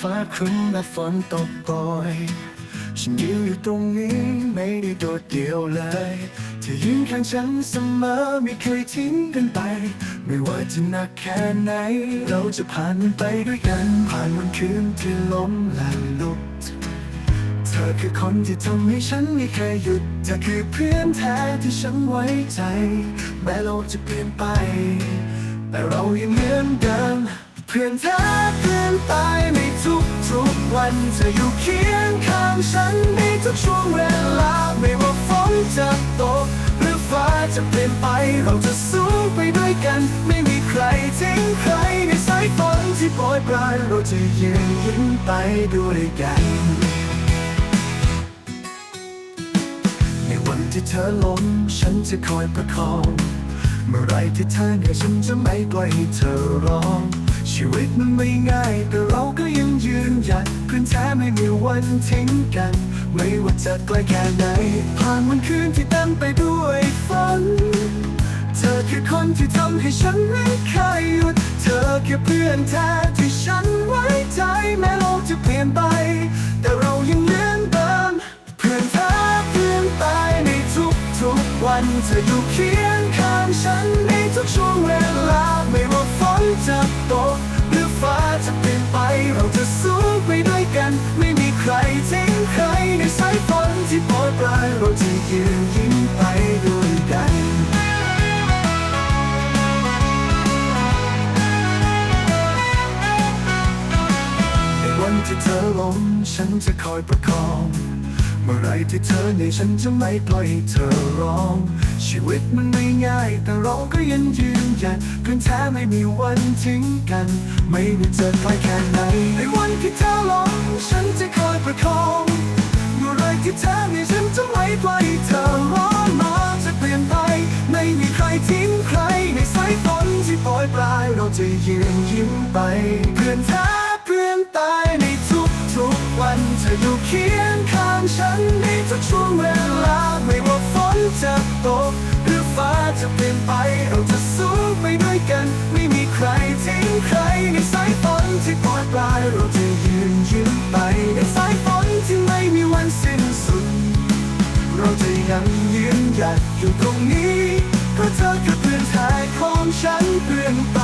ฟ้าครึ้มและฝนตกโปรยฉันยืนอยู่ตรงนี้ไม่ได้โดดเดี่ยวเลยเธอยืนข้างฉันเสมอไม่เคยทิ้งกันไป ไม่ว่าจะหนักแค่ไหน เราจะผ่านมันไปด้วยกัน ผ่านวันคืนที่ล้มและลุกเธอคือคนที่ทำให้ฉันไม่เคยหยุดเธอคือเพื่อนแท้ที่ฉันไว้ใจ แม้โลกจะเปลี่ยนไป แต่เรายังเหมือนเดิมเพื่อนแท้เพื่อนตายในทุกทุกๆ วันเธออยู่เคียงข้างฉันในทุกช่วงเวลาไม่ว่าฝนจะตก หรือฟ้าจะเปลี่ยนไปเราจะสู้ไปด้วยกัน ไม่มีใครทิ้งใครในสายฝนที่โปรยปลายเราจะยืนยิ้มไปด้วยกัน ในวันที่เธอล้มฉันจะคอยประคอง เมื่อไรที่เธอเหนื่อยฉันจะไม่ปล่อยให้เธอร้อง ชีวิตมันไม่ง่าย แต่เราก็ยังยืนหยัดเพื่อนแท้ไม่มีวันทิ้งกัน ไม่ว่าจะไกลแค่ไหน ผ่านวันคืนที่เต็มไปด้วยฝัน เธอคือคนที่ทำให้ฉันไม่เคยหยุด เธอคือเพื่อนแท้ที่ฉันไว้ใจแม้โลกจะเปลี่ยนไป แต่เรายังเหมือนเดิมเพื่อนแท้เพื่อนตายในทุกๆวันเธออยู่เคียงข้างฉันในทุกช่วงเวลา ในสายฝนที่โปรยปลายเราจะยืนยิ้มไปด้วยกันในวันที่เธอล้มฉันจะคอยประคอง เมื่อไรที่เธอเหนื่อยฉันจะไม่ปล่อยให้เธอร้อง ชีวิตมันไม่ง่าย แต่เราก็ยังยืนหยัดเพื่อนแท้ไม่มีวันทิ้งกัน ไม่ว่าจะไกลแค่ไหนในวันที่เธอล้ม เธอเหนื่ฉันจะไม่ปล่อยเธอร้องมาจะเปลี่ยนไป ไม่มีใครทิ้งใครในสายฝนที่โปรยปลายเราจะยืนยิ้มไปเพื่อนแท้เพื่อนตายในทุกทุกๆวันเธออยู่เคียงข้างฉันในทุกช่วงเวลาไม่ว่าฝนจะตกหรือฟ้าจะเปลี่ยนไปเราจะสู้ไปด้วยกัน ไม่มีใครทิ้งใครในสายฝนที่โปรยปลายเราจะยืนยิ้มไปในสาย เราจะยังยืนหยัดอยู่ตรงนี้เพราะเธอคือเพื่อนชายของฉันเพื่อนไป